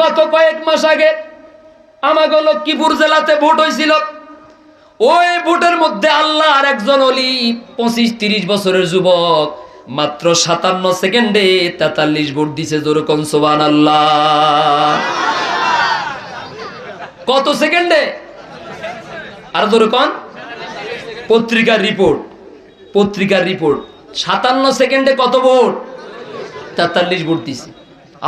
গত কয়েক মাস আগে আমাগো লক্ষ্মীপুর জেলাতে ভোট হয়েছিল ওই ভোটের মধ্যে আল্লাহ আর একজন অলি, পঁচিশ তিরিশ বছরের যুবক, মাত্র সাতান্ন সেকেন্ডে তেতাল্লিশ ভোট দিছে যেরকম সোবান আল্লাহ কত সেকেন্ডে? আর যেরকম পত্রিকার রিপোর্ট পত্রিকার রিপোর্ট। সাতান্ন সেকেন্ডে কত ভোট? তেতাল্লিশ ভোট দিছে।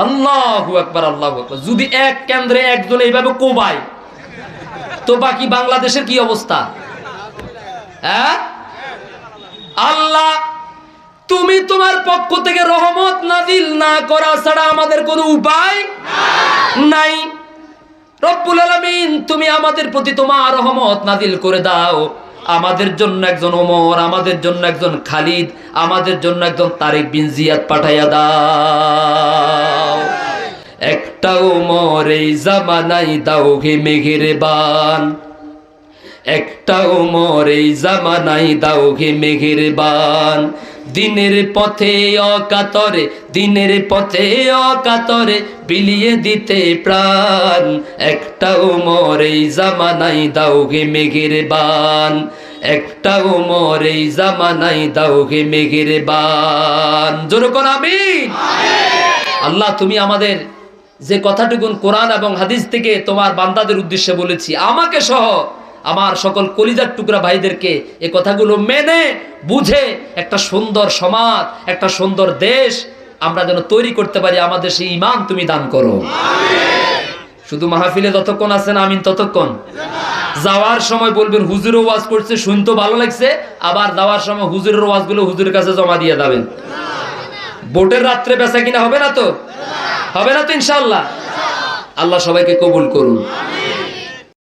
আল্লাহু একবার আল্লাহ একবার যদি এক কেন্দ্রে একজন এইভাবে কোবায়, তো বাকি বাংলাদেশের কি অবস্থা? হ্যাঁ? আল্লাহ, তুমি তোমার পক্ষ থেকে রহমত নাজিল না করা ছাড়া আমাদের কোনো উপায় নাই। রব্বুল আলামিন, তুমি আমাদের প্রতি তোমার রহমত নাজিল করে দাও। আমাদের জন্য একজন ওমর, আমাদের জন্য একজন খালিদ, আমাদের জন্য একজন তারেক বিন পাঠাইয়া দাও। একটা ওমর এই জামানাই দাও হে মেঘের বান একটা ওমর এই জামানাই দাও হে মেঘের বান দিনের পথে অকাতরে দিনের পথে অকাতরে বিলিয়ে দিতে প্রাণ। একটা ওমর এই জামানাই দাও হে মেঘের বান একটা ওমর এই জামানাই দাও হে মেঘের বান জোরকন আমি আল্লাহ তুমি আমাদের যে কথাটুকুন কোরআন এবং হাদিস থেকে তোমার বান্দাদের উদ্দেশ্যে বলেছি। আমাকে সহ আমার সকল কলিজার টুকরা ভাইদেরকে এ কথাগুলো মেনে বুঝে একটা সুন্দর সমাজ একটা সুন্দর দেশ আমরা যেন তৈরি করতে পারি আমাদের সেই ইমান তুমি দান করো। শুধু মাহফিলে যতক্ষণ আছেন আমিন ততক্ষণ। যাওয়ার সময় বলবেন হুজুরও ওয়াজ করছে শুনতে ভালো লাগছে। আবার যাওয়ার সময় হুজুরের ওয়াজগুলো হুজুরের কাছে জমা দিয়ে যাবেন। ভোটের রাত্রে বেচা কিনা হবে না তো? হবে না তো ইনশাল্লাহ আল্লাহ সবাইকে কবুল করুন।